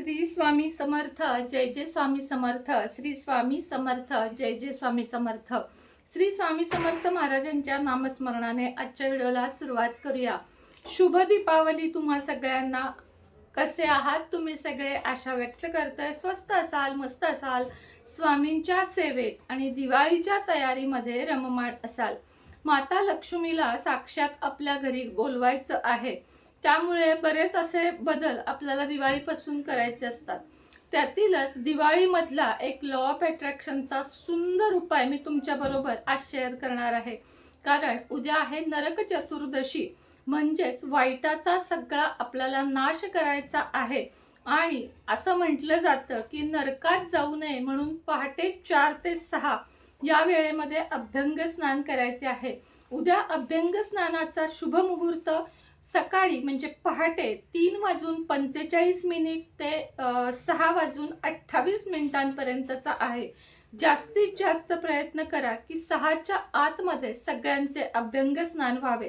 श्री स्वामी समर्थ जय जय स्वामी समर्थ श्री स्वामी समर्थ जय जय स्वामी समर्थ. श्री स्वामी समर्थ महाराजांच्या नामस्मरणाने आजच्या व्हिडिओला सुरुवात करूया. शुभ दीपावली तुम्हा सगळ्यांना. कसे आहात? तुम्ही सगळे आशा व्यक्त करताय. स्वस्त असाल मस्त असाल. स्वामींच्या सेवेत आणि दिवाळीच्या तयारीमध्ये रममाण असाल. माता लक्ष्मीला साक्षात आपल्या घरी बोलवायचं आहे. त्यामुळे बरेच असे बदल आपल्याला दिवाळीपासून करायचे असतात. त्यातीलच दिवाळीमधला एक लॉ ऑफ अट्रॅक्शनचा सुंदर उपाय मी तुमच्या बरोबर आज शेअर करणार आहे. कारण उद्या आहे नरक चतुर्दशी. म्हणजेच वाईटाचा सगळा आपल्याला नाश करायचा आहे. आणि असं म्हटलं जातं की नरकात जाऊ नये म्हणून पहाटे चार ते सहा या वेळेमध्ये अभ्यंग स्नान करायचे आहे. उद्या अभ्यंग स्नानाचा शुभ मुहूर्त सकाळी म्हणजे पहाटे तीन वाजून पंचेचाळीस मिनिट ते सहा वाजून अठ्ठावीस मिनिटांपर्यंतचा आहे. जास्तीत जास्त प्रयत्न करा की सहाच्या आतमध्ये सगळ्यांचे अभ्यंग स्नान व्हावे.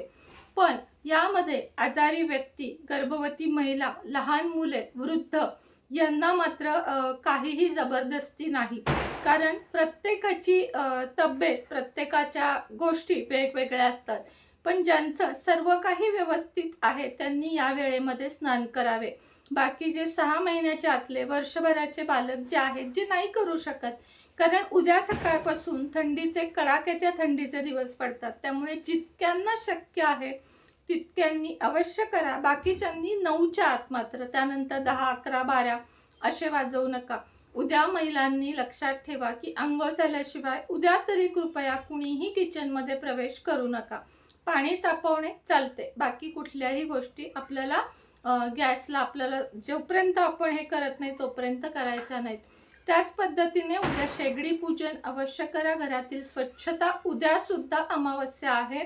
पण यामध्ये आजारी व्यक्ती गर्भवती महिला लहान मुले वृद्ध यांना मात्र काहीही जबरदस्ती नाही. कारण प्रत्येकाची तब्येत प्रत्येकाच्या गोष्टी वेगवेगळ्या असतात. पण ज्यांचं सर्व काही व्यवस्थित आहे त्यांनी या वेळेमध्ये स्नान करावे. बाकी जे सहा महिन्याच्या आतले वर्षभराचे बालक जे आहेत जे नाही करू शकत कारण उद्या सकाळपासून थंडीचे कडाक्याच्या थंडीचे दिवस पडतात. त्यामुळे जितक्यांना शक्य आहे तितक्यांनी अवश्य करा. बाकीच्यांनी नऊच्या आत मात्र त्यानंतर दहा अकरा बारा असे वाजवू नका. उद्या महिलांनी लक्षात ठेवा की आंघोळ झाल्याशिवाय उद्या तरी कृपया कुणीही किचनमध्ये प्रवेश करू नका. पाणी तापवणे चालते. बाकी कुठल्याही गोष्टी आपल्याला गॅसला आपल्याला जोपर्यंत आपण हे करत नाही तोपर्यंत करायच्या नाहीत. त्याच पद्धतीने उद्या शेगडी पूजन अवश्य करा. घरातील स्वच्छता उद्या सुद्धा अमावस्या आहे.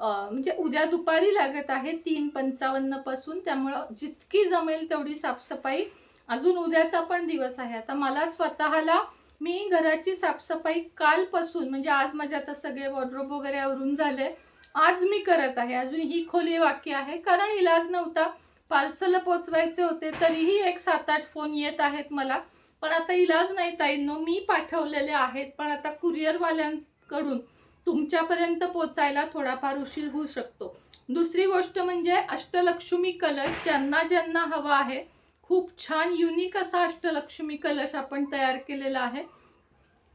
म्हणजे उद्या दुपारी लागत आहे तीन पंचावन्नपासून. त्यामुळं जितकी जमेल तेवढी साफसफाई अजून उद्याचा पण दिवस आहे. आता मला स्वतःला मी घराची साफसफाई कालपासून म्हणजे आज माझे आता सगळे वॉर्ड्रोब वगैरे आवरून झाले. आज मी करत आहे. अजून ही खोली वाक्य आहे. कारण इलाज नव्हता. पार्सल पोचवायचे होते तरीही एक सात आठ फोन येत आहेत मला. पण आता इलाज नाही ताईंनो. मी पाठवलेले आहेत पण आता कुरिअरवाल्यांकडून तुमच्यापर्यंत पोचायला थोडाफार उशीर होऊ शकतो. दुसरी गोष्ट म्हणजे अष्टलक्ष्मी कलश ज्यांना ज्यांना हवा आहे. खूप छान युनिक असा अष्टलक्ष्मी कलश आपण तयार केलेला आहे.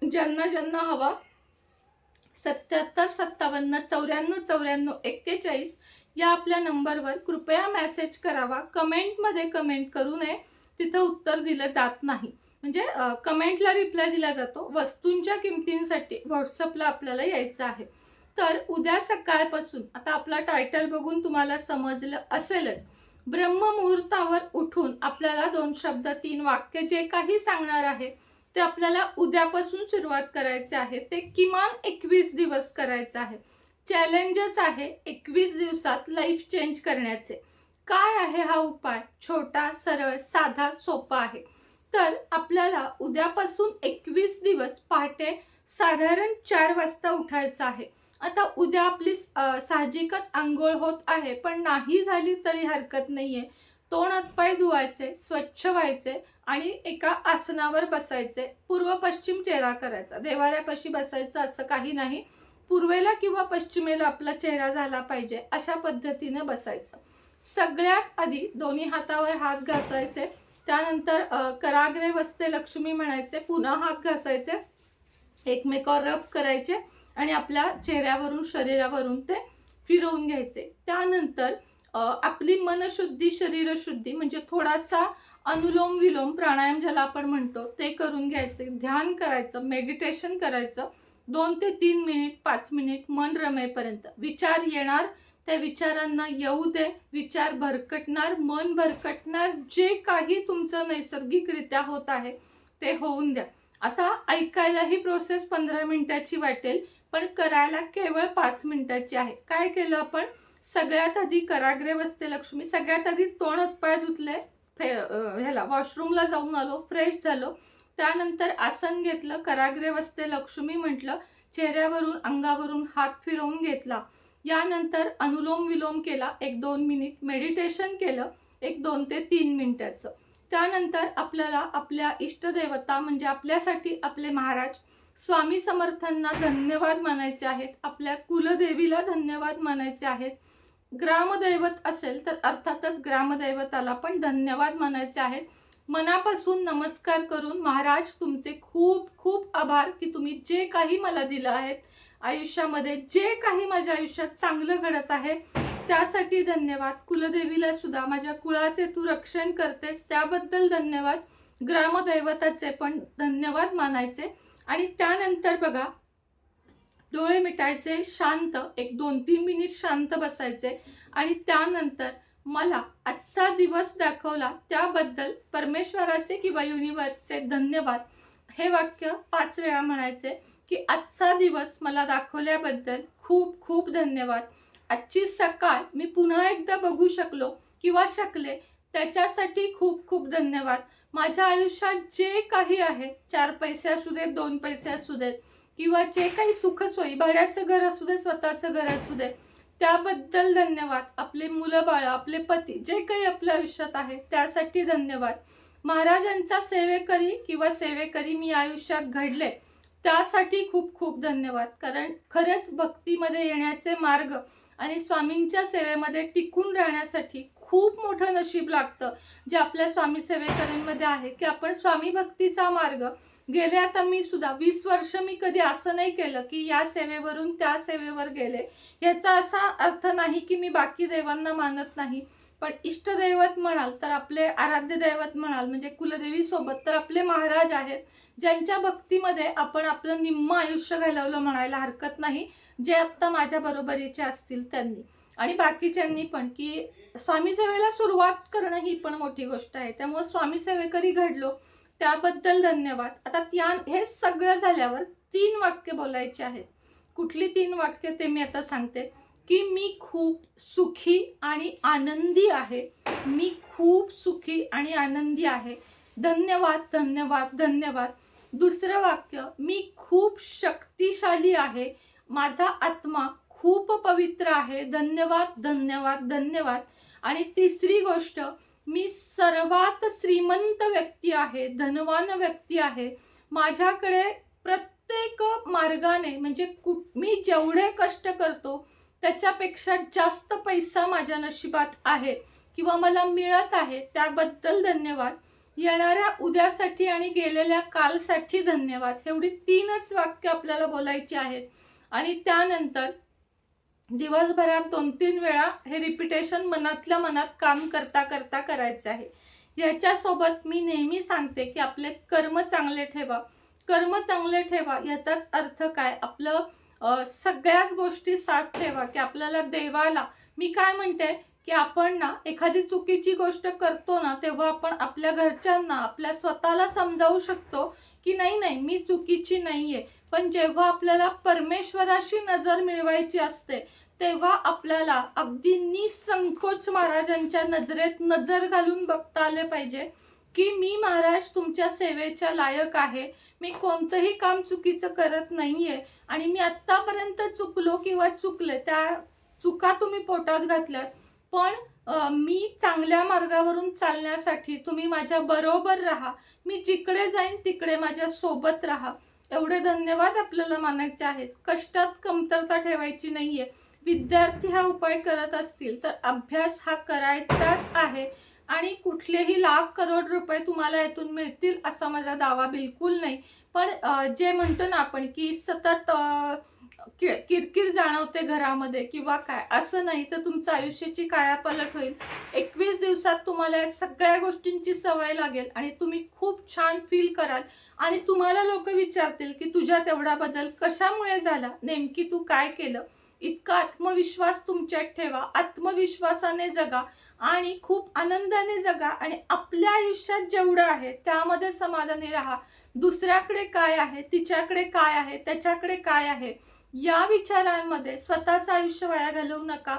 ज्यांना ज्यांना हवा सत्याहत्तर सत्तावन्न चौऱ्याण्णव चौऱ्याण्णव एक्केचाळीस या आपल्या नंबरवर कृपया मेसेज करावा. कमेंटमध्ये कमेंट करू नये. तिथं उत्तर दिलं जात नाही. म्हणजे कमेंटला रिप्लाय दिला जातो. वस्तूंच्या किमतींसाठी व्हॉट्सअपला आपल्याला यायचं आहे. तर उद्या सकाळपासून आता आपला टायटल बघून तुम्हाला समजलं असेलच ब्रह्ममुहूर्तावर उठून आपल्याला दोन शब्द तीन वाक्य जे काही सांगणार आहे ते आपल्याला उद्यापासून सुरुवात करायचे आहे. ते किमान एकवीस दिवस करायचं आहे. चॅलेंजच आहे एकवीस दिवसात लाईफ चेंज करण्याचे. काय आहे हा उपाय? छोटा सरळ साधा सोपा आहे. तर आपल्याला उद्यापासून एकवीस दिवस पहाटे साधारण चार वाजता उठायचं आहे. आता उद्या आपली साहजिकच आंघोळ होत आहे पण नाही झाली तरी हरकत नाहीये. तोंड हातपाय धुवायचे स्वच्छ व्हायचे आणि एका आसनावर बसायचे. पूर्व पश्चिम चेहरा करायचा. देवाऱ्यापाशी बसायचं असं काही नाही. पूर्वेला किंवा पश्चिमेला आपला चेहरा झाला पाहिजे अशा पद्धतीने बसायचं. सगळ्यात आधी दोन्ही हातावर हात घासायचे. त्यानंतर कराग्रे वस्ते लक्ष्मी म्हणायचे. पुन्हा हात घासायचे. एकमेकावर रब करायचे आणि आपल्या चेहऱ्यावरून शरीरावरून ते फिरवून घ्यायचे. त्यानंतर आपली मनशुद्धी शरीरशुद्धी म्हणजे थोडासा अनुलोम विलोम प्राणायाम ज्याला आपण म्हणतो ते करून घ्यायचे. ध्यान करायचं मेडिटेशन करायचं. दोन ते तीन मिनिट पाच मिनिट मन रमेपर्यंत. विचार येणार त्या विचारांना येऊ दे. विचार भरकटणार मन भरकटणार जे काही तुमचं नैसर्गिकरित्या होत आहे ते होऊन द्या. आता ऐकायला ही प्रोसेस पंधरा मिनिटाची वाटेल पण करायला केवळ पाच मिनिटाची आहे. काय केलं आपण? सगळ्यात आधी कराग्रे बसते लक्ष्मी सगळ्यात आधी तोंड हातपाय धुतले फे- ह्याला वॉशरूमला जाऊन आलो फ्रेश झालो. त्यानंतर आसन घेतलं कराग्रे बसते लक्ष्मी म्हटलं चेहऱ्यावरून अंगावरून हात फिरवून घेतला. यानंतर अनुलोम विलोम केला एक दोन मिनिट मेडिटेशन केलं एक दोन ते तीन मिनिटाचं. त्यानंतर आपल्याला आपल्या इष्टदेवता म्हणजे आपल्यासाठी आपले महाराज स्वामी समर्थांना धन्यवाद मानायचे आहेत. आपल्या कुलदेवीला धन्यवाद मानायचे आहेत. ग्रामदैवत असेल तर अर्थातच ग्रामदैवताला पण धन्यवाद मानायचे आहेत. मनापासून नमस्कार करून महाराज तुमचे खूप खूप आभार की तुम्ही जे काही मला दिलं आहेत आयुष्यामध्ये जे काही माझ्या आयुष्यात चांगलं घडत आहे त्यासाठी धन्यवाद. कुलदेवीला सुद्धा माझ्या कुळाचे तू रक्षण करतेस त्याबद्दल धन्यवाद. ग्रामदैवताचे पण धन्यवाद मानायचे. आणि त्यानंतर बघा डोळे मिटायचे शांत एक दोन तीन मिनिट शांत बसायचे. आणि त्यानंतर मला आजचा दिवस दाखवला त्याबद्दल परमेश्वराचे किंवा युनिव्हर्सचे धन्यवाद. हे वाक्य पाच वेळा म्हणायचे की आजचा दिवस मला दाखवल्याबद्दल खूप खूप धन्यवाद. आजची सकाळ मी पुन्हा एकदा बघू शकलो किंवा शकले त्याच्यासाठी खूप खूप धन्यवाद. माझ्या आयुष्यात जे काही आहे चार पैसे असू देत दोन पैसे असू देत किंवा जे काही सुखसोयी भाड्याचं घर असू दे स्वतःचं घर असू दे त्याबद्दल धन्यवाद. आपले मुलं बाळ आपले पती जे काही आपल्या आयुष्यात आहे त्यासाठी धन्यवाद. महाराजांचा सेवेकरी किंवा सेवेकरी मी आयुष्यात घडले त्यासाठी खूप खूप धन्यवाद. कारण खरंच भक्तीमध्ये येण्याचे मार्ग आणि स्वामींच्या सेवेमध्ये टिकून राहण्यासाठी खूप मोठं नशीब लागतं. जे आपल्या स्वामी सेवेकऱ्यांमध्ये आहे की आपण स्वामी भक्तीचा मार्ग गेले आता मी सुद्धा वीस वर्ष मी कधी असं नाही केलं की या सेवेवरून त्या सेवेवर गेले. याचा असा अर्थ नाही की मी बाकी देवांना मानत नाही. पण इष्टदैवत म्हणाल तर आपले आराध्य दैवत म्हणाल म्हणजे कुलदेवी सोबत तर आपले महाराज आहेत ज्यांच्या भक्तीमध्ये आपण आपलं निम्म आयुष्य घालवलं म्हणायला हरकत नाही. जे आत्ता माझ्या बरोबरीचे असतील त्यांनी. आणि बाकीच्यांनी पण की स्वामी सेवेला सुरुवात करणं ही पण मोठी गोष्ट आहे. त्यामुळे स्वामी सेवेकरी घडलो त्याबद्दल धन्यवाद. आता त्या हे सगळं झाल्यावर तीन वाक्य बोलायचे आहेत. कुठली तीन वाक्य ते मी आता सांगते. की मी खूप सुखी आणि आनंदी आहे. मी खूप सुखी आणि आनंदी आहे. धन्यवाद धन्यवाद धन्यवाद. दुसरं वाक्य मी खूप शक्तिशाली आहे. माझा आत्मा खूप पवित्र आहे. धन्यवाद धन्यवाद धन्यवाद. आणि तिसरी गोष्ट मी सर्वात श्रीमंत व्यक्ती आहे धनवान व्यक्ती आहे. माझ्याकडे प्रत्येक मार्गाने म्हणजे कु मी जेवढे कष्ट करतो त्याच्यापेक्षा जास्त पैसा माझ्या नशिबात आहे किंवा मला मिळत आहे त्याबद्दल धन्यवाद. येणाऱ्या उद्यासाठी आणि गेलेल्या कालसाठी धन्यवाद. एवढी तीनच वाक्य आपल्याला बोलायची आहेत. आणि त्यानंतर दिवसभरात दोन तीन वेळा हे रिपिटेशन मनातल्या मनात काम करता करता करायचं आहे. याच्यासोबत मी नेहमी सांगते की आपले कर्म चांगले ठेवा. कर्म चांगले ठेवा याचाच अर्थ काय? आपलं सगळ्याच गोष्टी साथ ठेवा की आपल्याला देवाला मी काय म्हणते? की आपण ना एखादी चुकीची गोष्ट करतो ना तेव्हा आपण आपल्या घरच्यांना आपल्या स्वतःला समजावू शकतो की नाही नाही मी चुकीची नाही आहे पण जेव्हा आपल्याला परमेश्वराशी नजर मिळवायची असते तेव्हा आपल्याला अगदी निसंकोच महाराजांच्या नजरेत नजर घालून बघता आले पाहिजे की मी महाराज तुमच्या सेवेच्या लायक आहे. मी कोणतंही काम चुकीचं करत नाही आहे आणि मी आत्तापर्यंत चुकलो किंवा चुकले त्या चुका तुम्ही पोटात घातल्यात. पण मी चांगल्या मार्गावरून चालण्यासाठी तुम्ही माझ्या बरोबर राहा. मी जिकडे जाईन तिकडे माझ्या सोबत राहा. एवढे धन्यवाद आपल्याला मानायचे आहेत. कष्टात कमतरता ठेवायची नाहीये. विद्यार्थी हा उपाय करत असतील तर अभ्यास हा करायचाच आहे. आणि कुठलेही लाख करोड रुपये तुम्हाला यातून मिळतील असा माझा दावा बिलकुल नाही. पण जे म्हणतो ना आपण की सतत किरकिर जाणवते घरामध्ये किंवा काय? असं नाही तर तुमचं आयुष्याची कायापालट होईल. एकवीस दिवसात तुम्हाला या सगळ्या गोष्टींची सवय लागेल आणि तुम्ही खूप छान फील कराल. आणि तुम्हाला लोक विचारतील की तुझ्यात एवढा बदल कशामुळे झाला? नेमकी तू काय केलं? इतका आत्मविश्वास तुमच्यात ठेवा. आत्मविश्वासाने जगा. आणि खूप आनंदाने जगा आणि आपल्या आयुष्यात जेवढं आहे त्यामध्ये समाधानी राहा. दुसऱ्याकडे काय आहे तिच्याकडे काय आहे त्याच्याकडे काय आहे या विचारांमध्ये स्वतःचं आयुष्य वाया घालवू नका.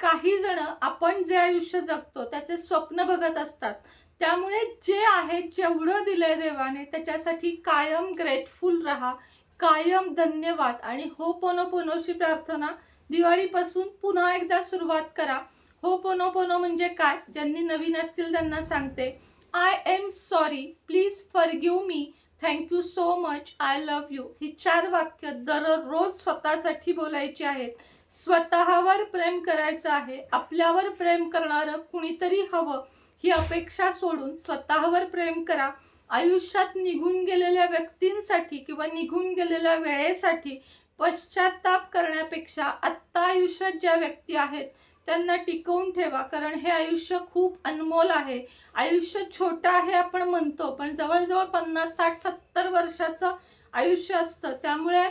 काही जण आपण जे आयुष्य जगतो त्याचे स्वप्न बघत असतात. त्यामुळे जे आहे जेवढं दिलंय देवाने त्याच्यासाठी कायम ग्रेटफुल राहा. कायम धन्यवाद. आणि हो पोनो पोनोची प्रार्थना दिवाळीपासून पुन्हा एकदा सुरुवात करा. हो पोनो पोनो म्हणजे काय? ज्यांनी नवीन असतील त्यांना सांगते. I am sorry please forgive me thank you so much I love you ही चार वाक्य दररोज स्वतःसाठी बोलायची आहेत. स्वतःवर प्रेम करायचं आहे. आपल्यावर प्रेम करणारं कुणीतरी हवं. ही अपेक्षा सोडून स्वतःवर प्रेम करा. आयुष्यात निघून गेलेल्या व्यक्तींसाठी किंवा निघून गेलेल्या वेळेसाठी पश्चाताप करण्यापेक्षा आत्ता आयुष्यात ज्या व्यक्ती आहेत त्यांना टिकवून ठेवा कारण हे आयुष्य खूप अनमोल आहे. आयुष्य छोटं आहे आपण म्हणतो पण जवळजवळ पन्नास साठ सत्तर वर्षाचं आयुष्य असतं. त्यामुळे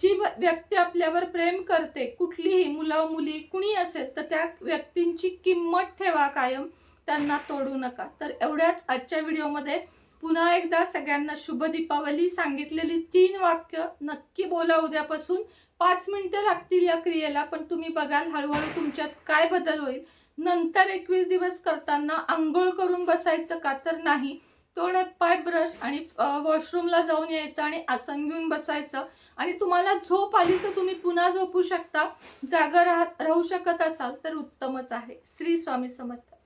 जी व्यक्ती आपल्यावर प्रेम करते कुठलीही मुलं मुली कुणी असेल तर त्या व्यक्तींची किंमत ठेवा कायम. त्यांना तोडू नका. तर एवढ्याच आजच्या व्हिडिओमध्ये पुन्हा एकदा सगळ्यांना शुभ दीपावली. सांगितलेली तीन वाक्य नक्की बोला उद्यापासून. पाच मिनटं लागतील या क्रियेला पण तुम्ही बघाल हळूहळू तुमच्यात काय बदल होईल. नंतर एकवीस दिवस करताना आंघोळ करून बसायचं का तर नाही. तोंडात पाय ब्रश आणि वॉशरूमला जाऊन यायचं आणि आसन घेऊन बसायचं. आणि तुम्हाला झोप आली तर तुम्ही पुन्हा झोपू शकता. जागा राहत राहू शकत असाल तर उत्तमच आहे. श्री स्वामी समर्थ.